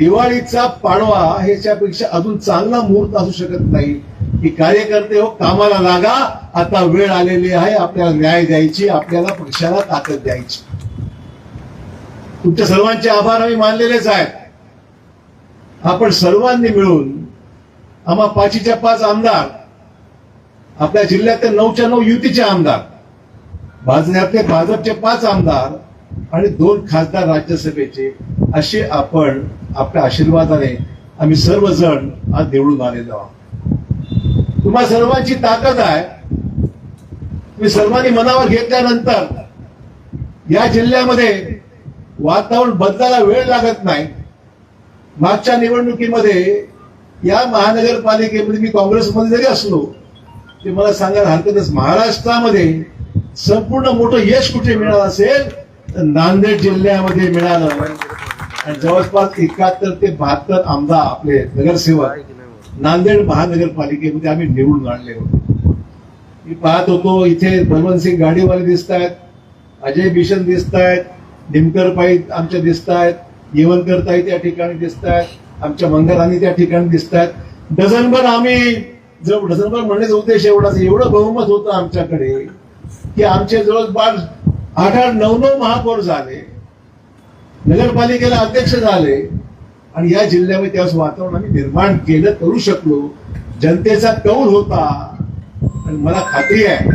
दिवाळीचा पाडवा ह्याच्यापेक्षा अजून चांगला मुहूर्त असू शकत नाही. की कार्यकर्ते हो कामाला लागा आता वेळ आलेली आहे आपल्याला न्याय द्यायची आपल्याला पक्षाला ताकद द्यायची. तुमच्या सर्वांचे आभार आम्ही मानलेलेच आहेत. आपण सर्वांनी मिळून आम्हा पाचीच्या पाच आमदार आपल्या जिल्ह्यातले नऊच्या नऊ युतीचे आमदार भाजण्यातले भाजपचे पाच आमदार आणि दोन खासदार राज्यसभेचे असे आपण आपल्या आशीर्वादाने आम्ही सर्वजण आज निवडून आलेलो आहोत. तुम्हा सर्वांची ताकद आहे. तुम्ही सर्वांनी मनावर घेतल्यानंतर या जिल्ह्यामध्ये वातावरण बदलायला वेळ लागत नाही. मागच्या निवडणुकीमध्ये या महानगरपालिकेमध्ये मी काँग्रेसमध्ये जरी असलो ते मला सांगायला हरकतच महाराष्ट्रामध्ये संपूर्ण मोठं यश कुठे मिळालं असेल? नांदेड जिल्ह्यामध्ये मिळालं. आणि जवळपास एकाहत्तर ते बहात्तर आमदार आपले नगरसेवक नांदेड महानगरपालिकेमध्ये आम्ही निवडून आणले होते. मी पाहत होतो इथे भगवंतसिंग गाडीवाले दिसत आहेत अजय भीषण दिसत आहेत निमकर पाई आमच्या दिसत आहेत येवनकर ताई त्या ठिकाणी दिसत आहेत आमच्या मंगलानी त्या ठिकाणी दिसत आहेत डझनभर आम्ही जर डझनभर म्हणण्याचा उद्देश एवढाच एवढं बहुमत होतं आमच्याकडे की आमचे जवळपास आठ आठ नऊ नऊ महापौर झाले नगरपालिकेला अध्यक्ष झाले आणि या जिल्ह्यामध्ये त्यावेळेस वातावरण आम्ही निर्माण केलं करू शकलो. जनतेचा कौल होता. आणि मला खात्री आहे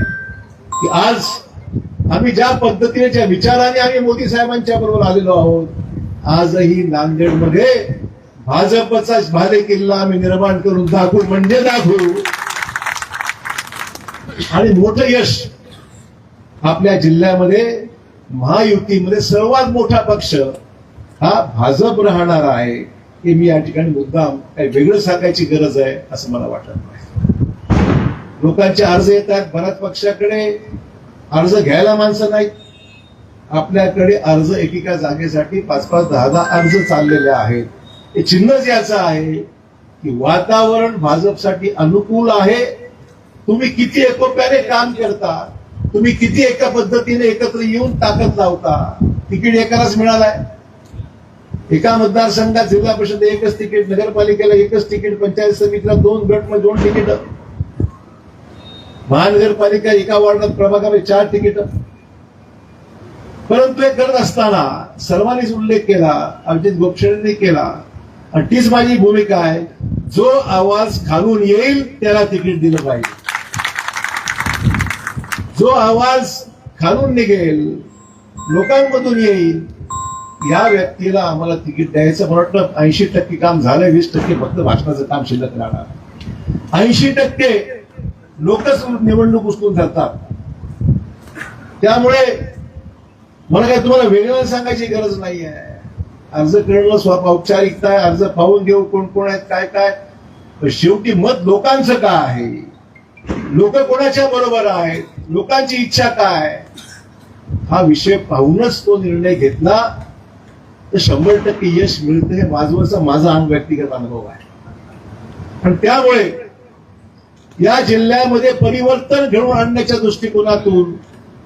की आज आम्ही ज्या पद्धतीने ज्या विचाराने आम्ही मोदी साहेबांच्या बरोबर आलेलो आहोत आजही नांदेडमध्ये भाजपचा भाले किल्ला आम्ही निर्माण करून दाखवू म्हणजे दाखवू. आणि मोठं यश आपल्या जिल्ह्यामध्ये महायुतीमध्ये सर्वात मोठा पक्ष हा भाजप राहणार आहे हे मी या ठिकाणी मुद्दाम काही वेगळं सांगायची गरज आहे असं मला वाटत नाही. लोकांचे अर्ज येतात बऱ्याच पक्षाकडे अर्ज घ्यायला माणसं नाहीत. आपल्याकडे अर्ज एकेका जागेसाठी पाच पाच दहा दहा अर्ज चाललेले आहेत. हे चिन्हच याचं आहे की वातावरण भाजपसाठी अनुकूल आहे. तुम्ही किती एकोप्याने काम करता तुम्ही किती एका पद्धतीने एकत्र येऊन ताकद लावता? तिकीट एकालाच मिळालाय. एका मतदारसंघात जिल्हा परिषद एकच तिकीट नगरपालिकेला एकच तिकीट पंचायत समितीला दोन गटमध्ये दोन तिकीट. महानगरपालिका एका वॉर्डात प्रभागामध्ये चार तिकीट. परंतु हे करत असताना सर्वांनीच उल्लेख केला अभिजित गोपछेडींनी केला आणि तीच माझी भूमिका आहे. जो आवाज खालून येईल त्याला तिकीट दिलं पाहिजे. जो आवाज खालून निघेल लोकांमधून येईल या व्यक्तीला आम्हाला तिकीट द्यायचं. मला वाटतं ऐंशी टक्के काम झालंय वीस टक्के फक्त भाषणाचं काम शिल्लक राहणार. ऐंशी टक्के लोकच निवडणूक उचलून जातात त्यामुळे मला काही तुम्हाला वेगळं सांगायची गरज नाही आहे अर्ज करणं स्वतः औपचारिकता आहे अर्ज पाहून घेऊ कोण कोण आहेत काय काय. शेवटी मत लोकांचं का आहे? लोक कोणाच्या बरोबर आहेत? लोकांची इच्छा काय? हा विषय पाहूनच तो निर्णय घेतला तर शंभर टक्के यश मिळतं हे माझवरचा माझा अनु- व्यक्तिगत अनुभव आहे. आणि त्यामुळे या जिल्ह्यामध्ये परिवर्तन घडवून आणण्याच्या दृष्टिकोनातून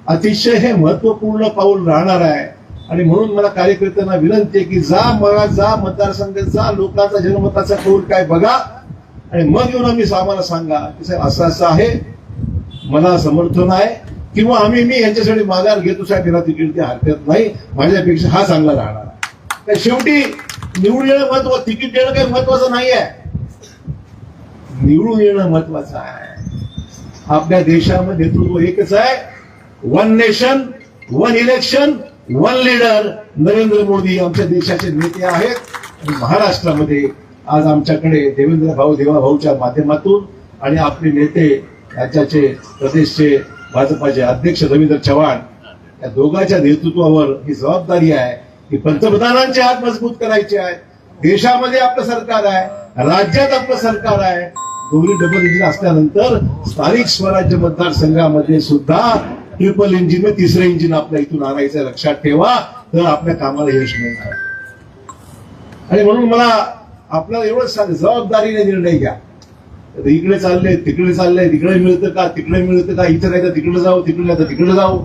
अतिशय हे महत्त्वपूर्ण पाऊल राहणार आहे. आणि म्हणून मला कार्यकर्त्यांना विनंती आहे की जा मला जा मतदारसंघ जा लोकांचा जनमताचा कौल काय बघा. आणि मग येऊन आम्ही आम्हाला सांगा. की साहेब असं असं आहे. मला समर्थन आहे किंवा आम्ही मी यांच्यासाठी माघार घेतो साहेब याला तिकीट द्या हरकत नाही. माझ्यापेक्षा हा चांगला राहणार तर शेवटी निवडून येणं महत्त्व तिकीट देणं काही महत्वाचं नाही आहे. निवडून येणं महत्वाचं आहे. आपल्या देशामध्ये नेतृत्व एकच आहे. One nation one election one leader Narendra Modi आमच्या देशाचे नेते आहेत. आणि महाराष्ट्रामध्ये आज आमच्याकडे देवेंद्र भाऊ देवा भाऊच्या माध्यमातून आणि आपले नेते राज्याचे प्रदेशचे भाजपाचे अध्यक्ष रवींद्र चव्हाण या दोघांच्या नेतृत्वावर ही जबाबदारी आहे की पंतप्रधानांचे हात मजबूत करायचे आहे. देशामध्ये आपलं सरकार आहे राज्यात आपलं सरकार आहे. दोन्ही डबल इंजिन असल्यानंतर स्थानिक स्वराज्य मतदारसंघामध्ये सुद्धा ट्रिपल इंजिन व तिसरं इंजिन आपल्या इथून आणायचं लक्षात ठेवा तर आपल्या कामाला यश मिळणार आणि म्हणून मला आपल्याला एवढंच सांग जबाबदारीने निर्णय घ्या. इकडे चालले तिकडे चालले तिकडे मिळतं का तिकडे मिळतं का इथं नाही तर तिकडे जाऊ तिकडे नाही तर तिकडे जाऊ.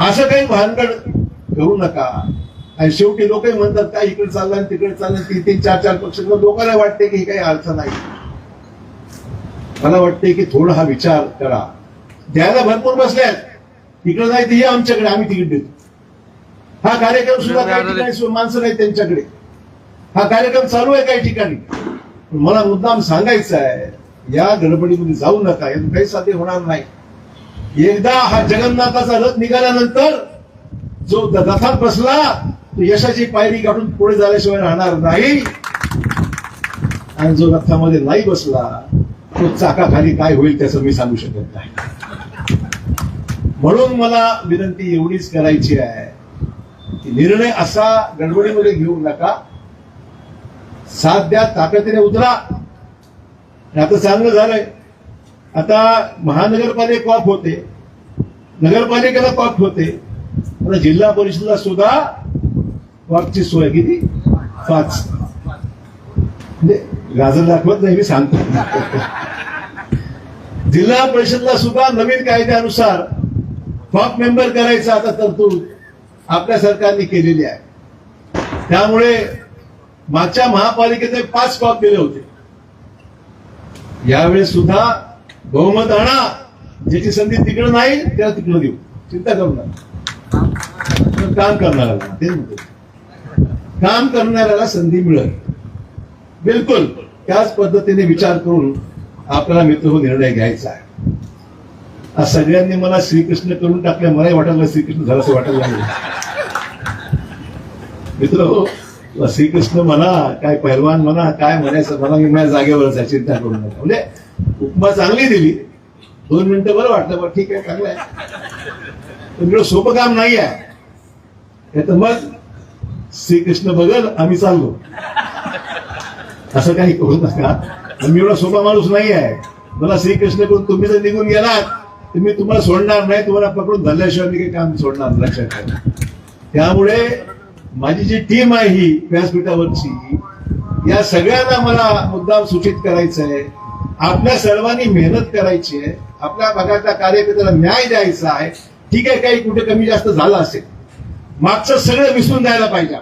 असं काही भानगड करू नका. आणि शेवटी लोकही म्हणतात काय इकडे चाललं आणि तिकडे चाललं तीन तीन चार चार पक्ष लोकांना वाटते की काही अर्थ नाही. मला वाटते की थोडा हा विचार करा. द्यायला भरपूर बसल्यात तिकडे नाही ते आमच्याकडे आम्ही तिकीट देतो. हा कार्यक्रम सुद्धा काही ठिकाणी माणसं नाही त्यांच्याकडे. हा कार्यक्रम चालू आहे काही ठिकाणी. मला मुद्दाम सांगायचं आहे या गडबडीमध्ये जाऊ नका यातून काही साध्य होणार नाही. एकदा हा जगन्नाथाचा रथ निघाल्यानंतर जो रथात बसला तो यशाची पायरी गाठून पुढे झाल्याशिवाय राहणार नाही. आणि जो रथामध्ये नाही बसला तो चाकाखाली काय होईल त्याचं मी सांगू शकत नाही. म्हणून मला विनंती एवढीच करायची आहे की निर्णय असा गडबडीमध्ये घेऊ नका. साथ द्या ताकदीने उतरा. आता चांगलं झालंय. आता महानगरपालिका कॉप होते. नगरपालिकेला कॉप होते. आता जिल्हा परिषदला सुद्धा कॉपची सोय किती? पाच. म्हणजे गाजर दाखवत नाही मी सांगतो. जिल्हा परिषदला सुद्धा नवीन कायद्यानुसार कॉप मेंबर करायचा आता तरतूद आपल्या सरकारने केलेली आहे. त्यामुळे मागच्या महापालिकेचे पाच कॉप दिले होते. यावेळेस सुद्धा बहुमत आणा. ज्याची संधी तिकडं नाही त्याला तिकडं देऊ. चिंता करू नका. काम करणाऱ्याला ते म्हणतो. काम करणाऱ्याला संधी मिळेल. बिलकुल. त्याच पद्धतीने विचार करून आपल्याला मित्र हो निर्णय घ्यायचा आहे. आज सगळ्यांनी मला श्रीकृष्ण करून टाकल्या मलाही वाटायला श्रीकृष्ण झालं असं वाटायला लागलं मित्र हो श्रीकृष्ण म्हणा काय पैलवान म्हणा काय म्हणायचं म्हणा मी माझ्या जागेवरच आहे चिंता करू नका. म्हणजे उपमा चांगली दिली. दोन मिनिटं बरं वाटलं बरं ठीक आहे चांगलं आहे. पण एवढं सोपं काम नाही आहे. हे तर मग श्रीकृष्ण बघल आम्ही चाललो. असं काही करू नका. मी एवढा सोपा माणूस नाही आहे. मला श्रीकृष्ण करून तुम्ही जर निघून गेलात तर मी तुम्हाला सोडणार नाही तुम्हाला पकडून धरल्याशिवाय मी काही काम सोडणार लक्षात ठेवा. त्यामुळे माझी जी टीम आहे ही व्यासपीठावरची या सगळ्यांना मला मुद्दाम सूचित करायचं आहे आपल्या सर्वांनी मेहनत करायची आहे. आपल्या भागातल्या कार्यकर्त्याला न्याय द्यायचा आहे. ठीक आहे काही कुठे कमी जास्त झालं असेल. मागचं सगळं विसरून जायला पाहिजे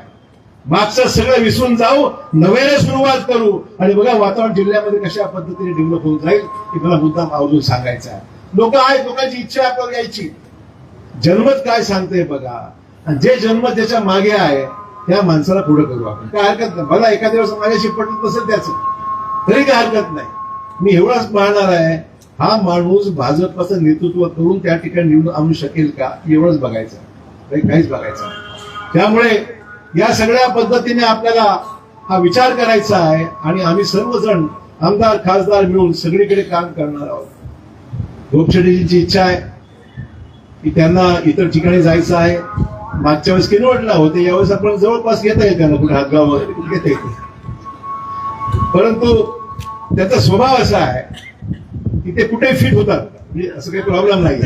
मागचं सगळं विसरून जाऊ नव्याने सुरुवात करू. आणि बघा वातावरण जिल्ह्यामध्ये कशा पद्धतीने डेव्हलप होऊन जाईल हे मला मुद्दाम आवर्जून सांगायचं आहे. लोक आहेत लोकांची इच्छा आपल्याला यायची. जन्मत काय सांगते बघा. जे जन्म त्याच्यामागे आहे त्या माणसाला पुढे करू आपण. काय हरकत नाही. मला एखाद्या वेळेस माझ्याशी पटत नसेल त्याच तरी काय हरकत नाही. मी एवढाच पाहणार आहे हा माणूस भाजपचं नेतृत्व करून त्या ठिकाणी निवडून आणू शकेल का एवढंच बघायचं काहीच बघायचं त्यामुळे या सगळ्या पद्धतीने आपल्याला हा विचार करायचा आहे आणि आम्ही सर्वजण आमदार खासदार मिळून सगळीकडे काम करणार आहोत. लोकशेटीची इच्छा आहे की त्यांना इतर ठिकाणी जायचं आहे. मागच्या वेळेस किनवटला होते यावेळेस आपण जवळपास घेता येईल त्यांना कुठे हातगाव वगैरे कुठे घेता येते. परंतु त्याचा स्वभाव असा आहे की ते कुठे फिट होतात. म्हणजे असं काही प्रॉब्लेम नाही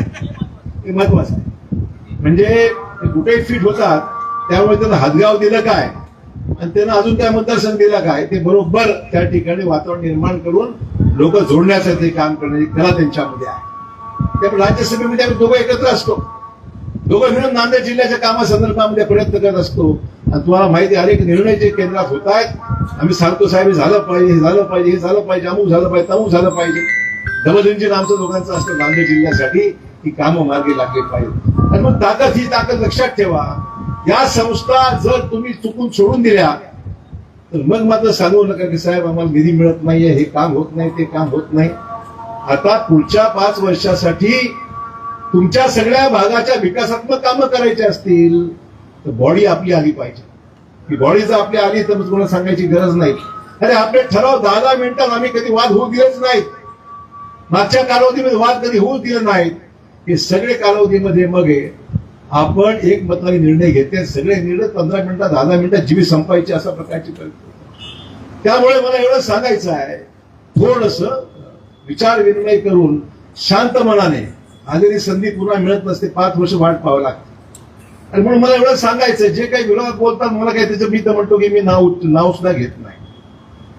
हे महत्वाचं आहे. म्हणजे कुठे फिट होतात त्यामुळे त्यांना हातगाव दिलं काय आणि त्यांना अजून काय मतदारसंघ दिला काय ते बरोबर त्या ठिकाणी वातावरण निर्माण करून लोक जोडण्याचं ते काम करण्याची कला त्यांच्यामध्ये आहे. त्यामुळे राज्यसभेमध्ये आम्ही दोघं एकत्र असतो. दोघं मिळून नांदेड जिल्ह्याच्या कामासंदर्भामध्ये प्रयत्न करत असतो. आणि तुम्हाला माहिती अनेक निर्णय जे केंद्रात होत आहेत आम्ही सांगतो साहेब हे झालं पाहिजे हे झालं पाहिजे हे झालं पाहिजे अमुक झालं पाहिजे तमुक झालं पाहिजे. डबल इंजिन आमचं दोघांचं असतं नांदेड जिल्ह्यासाठी ही कामं मार्गी लागली पाहिजे आणि मग ताकद ही ताकद लक्षात ठेवा. या संस्था जर तुम्ही चुकून सोडून दिल्या तर मग मात्र सांगू नका की साहेब आम्हाला निधी मिळत नाहीये हे काम होत नाही ते काम होत नाही. आता पुढच्या पाच वर्षासाठी तुमच्या सगळ्या भागाच्या विकासात्मक कामं करायची असतील तर बॉडी आपली आली पाहिजे. ही बॉडी जर आपली आली तर मग तुम्हाला सांगायची गरज नाही. अरे आपले ठराव दहा दहा मिनिटात आम्ही कधी वाद होऊ दिलेच नाहीत. मागच्या कालावधीमध्ये वाद कधी होऊ दिले नाहीत. हे सगळे कालावधीमध्ये मग आपण एक मताने निर्णय घेते सगळे निर्णय पंधरा मिनिटात दहा दहा मिनिटात जीवी संपायचे अशा प्रकारची त्यामुळे मला एवढं सांगायचं आहे थोडस विचार विनिमय करून शांत मनाने आलेली संधी पुन्हा मिळत नसते पाच वर्ष वाट पाहावं लागते. आणि म्हणून मला एवढं सांगायचं जे काही विरोधात बोलतात मला काही त्याचं मी तर म्हणतो की मी नाव नाव सुद्धा घेत नाही.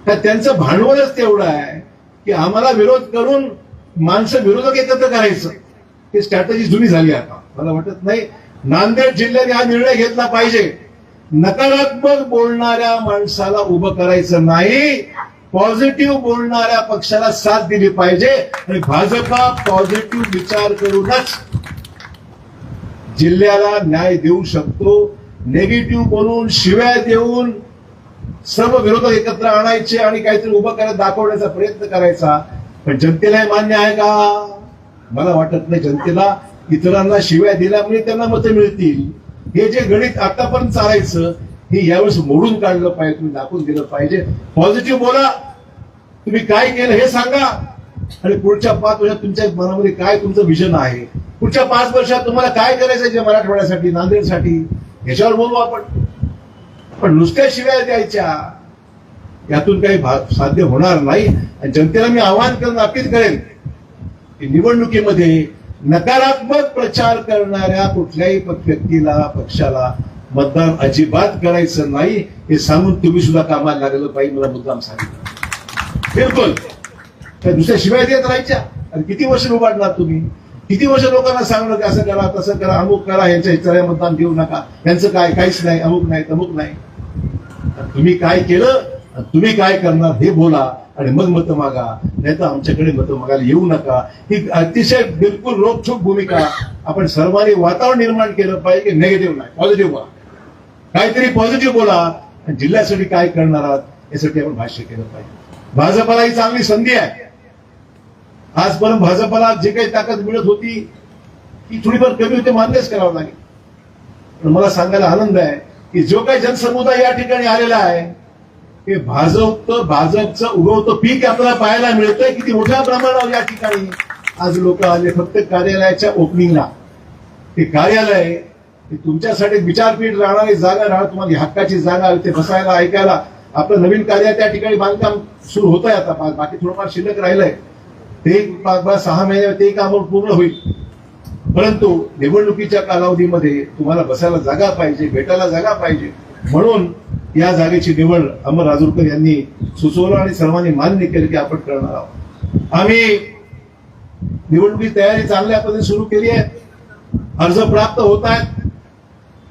तर त्यांचं भांडवलच तेवढं आहे की आम्हाला विरोध करून माणसं विरोधक एकत्र करायचं. ते स्ट्रॅटजी जुनी झाली आता. मला वाटत नाही नांदेड जिल्ह्याने हा निर्णय घेतला पाहिजे. नकारात्मक बोलणाऱ्या माणसाला उभं करायचं नाही. पॉझिटिव्ह बोलणाऱ्या पक्षाला साथ दिली पाहिजे आणि भाजपा पॉझिटिव्ह विचार करूनच जिल्ह्याला न्याय देऊ शकतो. नेगेटिव्ह बोलून शिव्या देऊन सर्व विरोधक एकत्र आणायचे आणि काहीतरी उभं करत दाखवण्याचा प्रयत्न करायचा. पण जनतेला हे मान्य आहे का? मला वाटत नाही जनतेला. इतरांना शिव्या दिल्यामुळे त्यांना मतं मिळतील. हे जे गणित आतापर्यंत चालायचं हे यावेळेस मोडून काढलं पाहिजे तुम्ही दाखवून दिलं पाहिजे. पॉझिटिव्ह बोला. तुम्ही काय केलं हे सांगा. आणि पुढच्या पाच वर्षात तुमच्या मनामध्ये काय तुमचं विजन आहे? पुढच्या पाच वर्षात तुम्हाला काय करायचं जे मराठवाड्यासाठी नांदेडसाठी? याच्यावर बोलू आपण. पण नुसत्या शिव्या द्यायच्या. यातून काही भा- साध्य होणार नाही. आणि जनतेला मी आवाहन करून नक्कीच करेन की निवडणुकीमध्ये नकारात्मक प्रचार करणाऱ्या कुठल्याही व्यक्तीला पक्षाला मतदान अजिबात करायचं नाही हे सांगून तुम्ही सुद्धा कामाला लागलं पाहिजे मला मुद्दाम सांगितलं. बिलकुल. त्या दुसऱ्या शिवाय देत राहायच्या. आणि किती वर्ष उभारणार तुम्ही? किती वर्ष लोकांना सांगणं की असं करा तसं करा अमुक करा यांच्या इतर मतदान घेऊ नका. यांचं काय काहीच नाही अमुक नाही तमुक नाही. तुम्ही काय केलं? तुम्ही काय करणार हे बोला आणि मग मत मागा. नाही तर आमच्याकडे मत मागायला येऊ नका. ही अतिशय बिलकुल रोखोक भूमिका आपण सर्वांनी वातावरण निर्माण केलं पाहिजे की नेगेटिव्ह नाही पॉझिटिव्ह बोला काहीतरी पॉझिटिव्ह बोला. आणि जिल्ह्यासाठी काय करणार आहात यासाठी आपण भाष्य केलं पाहिजे. भाजपाला ही चांगली संधी आहे. आजपर्यंत भाजपाला जे काही ताकद मिळत होती ती थोडीफार कमी होते मान्यच करावं लागेल. पण मला सांगायला आनंद आहे की जो काही जनसमुदाय या ठिकाणी आलेला आहे ते भाजप भाजपचं उगवतं पीक आपल्याला पाहायला मिळतंय किती मोठ्या प्रमाणावर या ठिकाणी आज लोक आले. फक्त कार्यालयाच्या ओपनिंगला ते कार्यालय तुमच्यासाठी विचारपीठ राहणारी जागा राहणार तुम्हाला हक्काची जागा ते बसायला ऐकायला. आपलं नवीन कार्य त्या ठिकाणी बांधकाम सुरू होत आहे आता बाकी थोडंफार शिल्लक राहिलंय. ते पाच पाच सहा महिने ते काम पूर्ण होईल. परंतु निवडणुकीच्या कालावधीमध्ये तुम्हाला बसायला जागा पाहिजे भेटायला जागा पाहिजे. म्हणून या जागेची निवड अमर राजूरकर यांनी सुचवलं आणि सर्वांनी मान्य केलं की आपण करणार आहोत. आम्ही निवडणुकीची तयारी चांगल्या पद्धतीने सुरू केली आहे. अर्ज प्राप्त होत आहेत.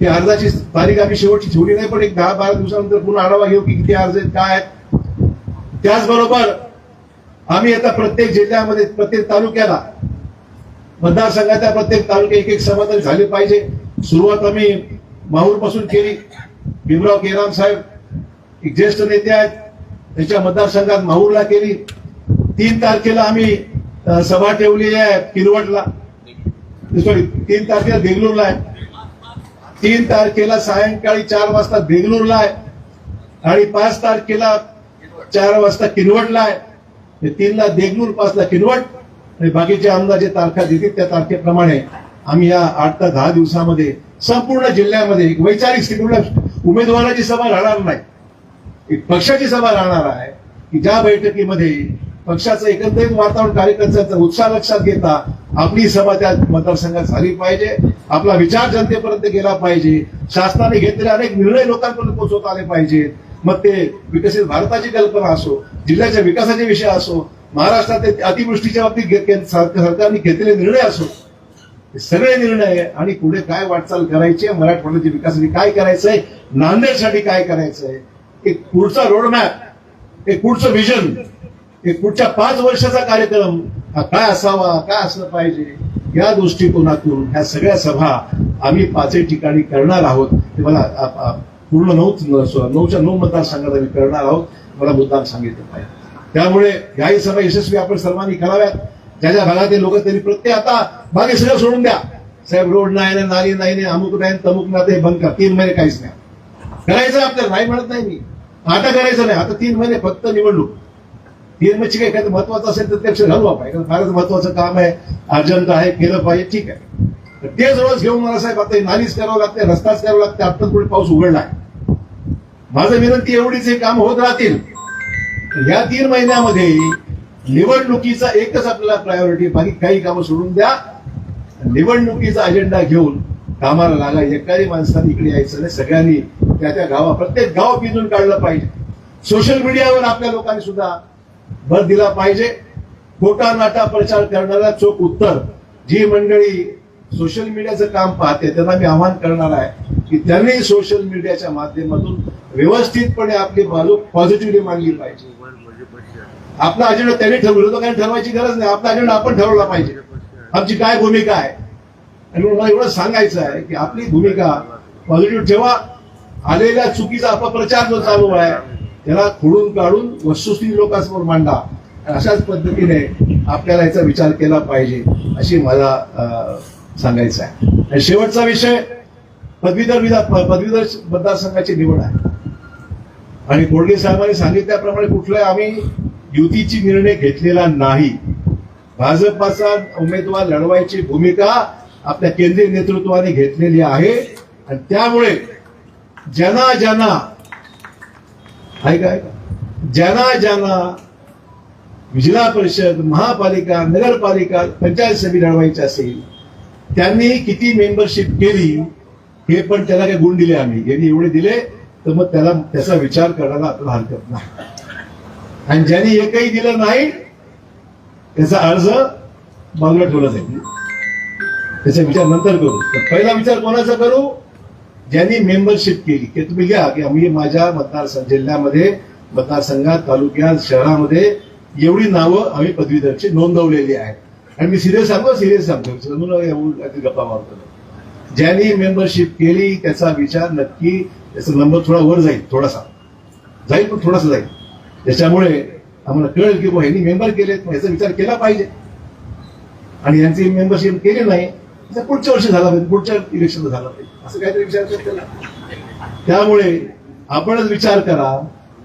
ते अर्जाची तारीख आम्ही शेवटची ठेवली नाही पण एक दहा बारा दिवसानंतर पुन्हा आढावा घेऊ की किती अर्ज आहेत काय आहेत. त्याचबरोबर आम्ही आता प्रत्येक जिल्ह्यामध्ये प्रत्येक तालुक्याला मतदारसंघाच्या प्रत्येक तालुक्यात एक एक समाधान झाले पाहिजे. सुरुवात आम्ही माहूरपासून केली. भीमराव केराम साहेब एक ज्येष्ठ नेते आहेत. त्याच्या मतदारसंघात माहूरला केली. तीन तारखेला आम्ही सभा ठेवली आहे किरवटला सॉरी तीन तारखेला देगलूरला आहे. तीन तारखेला सायंकाळी चार वाजता बेंगलोरला आहे. आणि पाच तारखेला चार वाजता किनवटला आहे. तीनला देगलूर पाचला किनवट. आणि बाकीचे आमदार जे तारखा देतील त्या तारखेप्रमाणे आम्ही या आठ ते दहा दिवसामध्ये संपूर्ण जिल्ह्यामध्ये एक वैचारिक स्थितीला उमेदवाराची सभा राहणार नाही. एक पक्षाची सभा राहणार आहे की ज्या बैठकीमध्ये पक्षाचं एकंदरीत वातावरण कार्यकर्त्यांचा उत्साह लक्षात घेता आपली सभा त्या मतदारसंघात झाली पाहिजे. आपला विचार जनतेपर्यंत गेला पाहिजे. शासनाने घेतलेले अनेक निर्णय लोकांपर्यंत पोहोचवता आले पाहिजेत मग ते विकसित भारताची कल्पना असो जिल्ह्याच्या विकासाचे विषय असो महाराष्ट्रात अतिवृष्टीच्या बाबतीत सरकारने घेतलेले निर्णय असो सगळे निर्णय आणि पुढे काय वाटचाल करायची मराठवाड्याच्या विकासासाठी काय करायचंय? नांदेडसाठी काय करायचंय? एक पुढचा रोडमॅप एक पुढचं विजन एक पुढच्या पाच वर्षाचा कार्यक्रम हा काय असावा काय असलं पाहिजे या दृष्टिकोनातून ह्या सगळ्या सभा आम्ही पाचही ठिकाणी करणार आहोत. ते मला पूर्ण नऊ नऊच्या नऊ मतदारसंघात आम्ही करणार आहोत मला मुद्दाम सांगितलं पाहिजे. त्यामुळे याही सभा यशस्वी आपण सर्वांनी कराव्यात. ज्या ज्या भागातील लोक त्यांनी प्रत्येक आता बाकी सगळं सोडून द्या. साहेब रोड नाही ना नाली नाही ना अमुक नाही तमुक ना ते बंद करा. तीन महिने काहीच नाही. करायचं आपल्याला नाही म्हणत नाही मी. आता करायचं नाही. आता तीन महिने फक्त निवडणूक. तीन काही एखादं महत्वाचं असेल तर ते लक्ष घालू आपण. फारच महत्वाचं काम आहे अर्जंट आहे केलं पाहिजे ठीक आहे. तर तेच रोज घेऊन मला साहेब आता नालीच करावं लागते रस्ताच करावं लागते आता पुढे पाऊस उघडलाय माझं विनंती एवढीच हे काम होत राहतील. या तीन महिन्यामध्ये निवडणुकीचा एकच आपल्याला प्रायोरिटी बाकी काही कामं सोडून द्या. निवडणुकीचा अजेंडा घेऊन कामाला लागा. एकाही माणसाने इकडे यायचं नाही. सगळ्यांनी त्या त्या गावा प्रत्येक गाव पिंजून काढलं पाहिजे. सोशल मीडियावर आपल्या लोकांनी सुद्धा भर दिला पाहिजे. खोटा नाटा प्रचार करणारा चोख उत्तर जी मंडळी सोशल मीडियाचं काम पाहते त्यांना मी आवाहन करणार आहे की त्यांनी सोशल मीडियाच्या माध्यमातून व्यवस्थितपणे आपली बाजू पॉझिटिव्हली मांडली पाहिजे. आपला अजेंडा त्यांनी ठरवलं काही ठरवायची गरज नाही. आपला अजेंडा आपण ठरवला पाहिजे. आमची काय भूमिका आहे? आणि मला एवढं सांगायचं आहे की आपली भूमिका पॉझिटिव्ह ठेवा. आलेल्या चुकीचा अपप्रचार जो चालू आहे त्याला खोडून काढून वस्तुस्थिती लोकांसमोर मांडा. अशाच पद्धतीने आपल्याला याचा विचार केला पाहिजे अशी मला सांगायचं आहे. आणि शेवटचा विषय पदवीधर विधा पदवीधर मतदारसंघाची निवड आहे. आणि कोडगे साहेबांनी सांगितल्याप्रमाणे कुठलाही आम्ही युतीची निर्णय घेतलेला नाही. भाजपाचा उमेदवार लढवायची भूमिका आपल्या केंद्रीय नेतृत्वाने घेतलेली आहे. आणि त्यामुळे ज्यांना ज्यांना हाय काय? ज्यांना ज्यांना जिल्हा परिषद महापालिका नगरपालिका पंचायत समिती लढवायची असेल त्यांनी किती मेंबरशिप केली हे पण त्याला काही गुण दिले आम्ही. यांनी एवढे दिले तर मग त्याला त्याचा विचार करायला आपल्याला हरकत नाही. आणि ज्यांनी एकही दिलं नाही त्याचा अर्ज बाजूला ठेवला जाईल. त्याचा विचार नंतर करू. तर पहिला विचार कोणाचा करू? ज्यांनी मेंबरशिप केली की तुम्ही घ्या. की आम्ही माझ्या मतदारसंघ जिल्ह्यामध्ये मतदारसंघात तालुक्यात शहरामध्ये एवढी नावं आम्ही पदवीधरची नोंदवलेली आहेत. आणि मी सिरियस सांगतो सिरियस सांगतो गप्पा मारतो. ज्यांनी मेंबरशिप केली त्याचा विचार नक्की त्याचा नंबर थोडा वर जाईल थोडासा. जाईल पण थोडासा जाईल. त्याच्यामुळे आम्हाला कळेल की बुवा ह्यांनी मेंबर केलेत मग याचा विचार केला पाहिजे. आणि यांची मेंबरशिप केली नाही पुढच्या वर्षी झाला पाहिजे पुढच्या इलेक्शन झाला पाहिजे. असं काहीतरी विचार करतो त्याला त्यामुळे आपणच विचार करा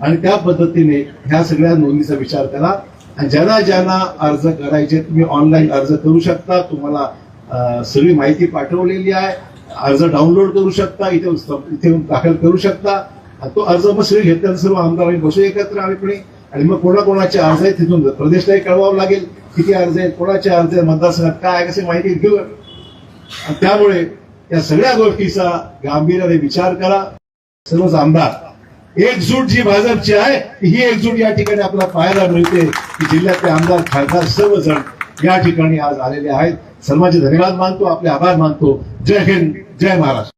आणि त्या पद्धतीने ह्या सगळ्या नोंदीचा विचार करा. आणि ज्यांना ज्यांना अर्ज करायचे तुम्ही ऑनलाईन अर्ज करू शकता. तुम्हाला सगळी माहिती पाठवलेली आहे. अर्ज डाउनलोड करू शकता इथे इथे दाखल करू शकता. तो अर्ज मग सगळे घेतल्यानंतर सर्व आमदारांनी बसू एकत्र आणिपणे आणि मग कोणाकोणाचे अर्ज आहेत तिथून प्रदेशलाही कळवावं लागेल किती अर्ज आहेत कोणाचे अर्ज आहेत मतदारसंघात काय कशी कसे माहिती घेऊ आणि त्यामुळे या सगळ्या गोष्टीचा गांभीर्याने विचार करा. सर्वच आमदार एकजूट जी भाजपची आहे ही एकजूट या ठिकाणी आपल्याला पाहायला मिळते. की जिल्ह्यातले आमदार खासदार सर्वजण या ठिकाणी आज आलेले आहेत. सर्वांचे धन्यवाद मानतो आपले आभार मानतो. जय हिंद जय महाराष्ट्र.